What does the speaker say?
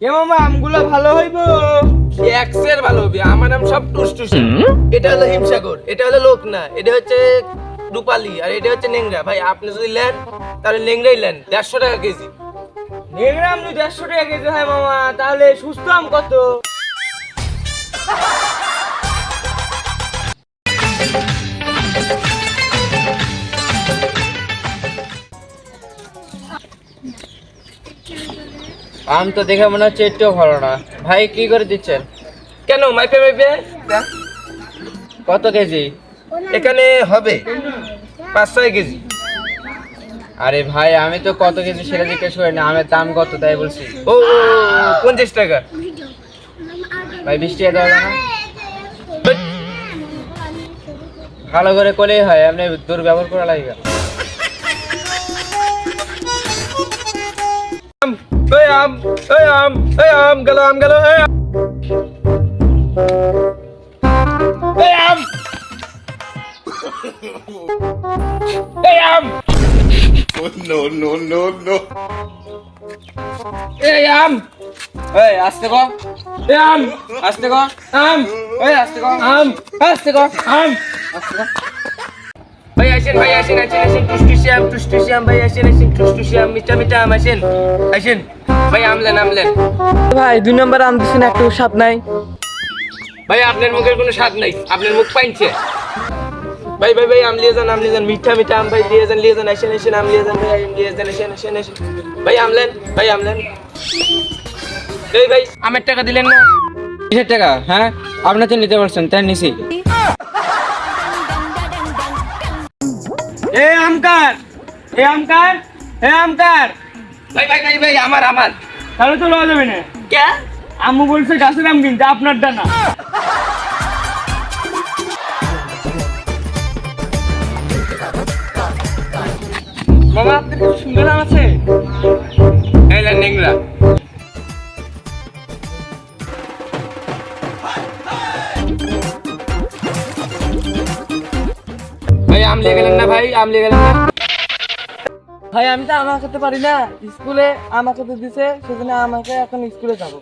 এ মামা আমগুলো ভালো হইব? এক্সের ভালো হবে? আমার নাম সব টুসটুসি। এটা হলো হিমসাগর এটা হলো লোক না এটা হচ্ছে রূপালি আর এটা হচ্ছে নেংরা ভাই আপনি যদি নেন তাহলে নেংরাই নেন দেড়শো টাকা কেজি। নেংরা আম দেড়শো টাকা কেজি হয় মামা তাহলে সুস্থ আম কত? আম তো দেখে মনে হচ্ছে একটু ভালো না। ভাই কি করে দিচ্ছেন? কেন মাইপে মাইপে? কত কেজি? এখানে হবে পাঁচ ছয় কেজি। আরে ভাই আমি তো কত কেজি সেটা জিজ্ঞেস করি না আমের দাম কত তাই বলছি। ও পঞ্চাশ টাকা। ভাই বৃষ্টি দেওয়া না? ভালো করে করলেই হয় আপনি দূর ব্যবহার করা লাগবে এই আম এই আম এই আম গেল আম গেল এই আম। এই আম। এই আম। No, no, no, no. এই আম। এই আসতে কো। এই আম। আসতে কো। আম। এই আসতে কো। আম। আসতে কো। আম। আসতে কো। ভাই আসেন ভাই আসেন আসেন আসেন ভাই আসেন মিঠা মিঠা আম আসেন আসেন। ভাই আমলেন আমলেন। ভাই দুই নম্বর আম দিচ্ছেন একটু স্বাদ নাই। ভাই আপনার মুখের কোনো স্বাদ নাই আপনার মুখ পাইছে ভাই ভাই ভাই আম লিয়ে যান আম লিয়ে যান মিঠা মিঠা আম ভাই লিয়ে যান লিয়ে যান আসেন আসেন আম লিয়ে যান ভাই আম লিয়ে যান আসেন আসেন আসেন। ভাই আমলেন ভাই আমলেন। এই ভাই আমের টাকা দিলেন না? কিসের টাকা? হ্যাঁ? আপনার তো নিতে পারছেন তাই নিছি। এ আমকার এ আমকার এ আমকার। ভাই ভাই ভাই ভাই আমার আমার। তাহলে তো লওয়া যাবে না। কে? আম্মু বলছে গাছের আম কিনতে আপনারটা না মামা আপনার খুব সুন্দর আম আছে? এই লেন ভাই, আমি তো আমার খেতে পারি না। স্কুলে আমাকে তো দিছে, সেজন্য আমাকে এখন স্কুলে যাব।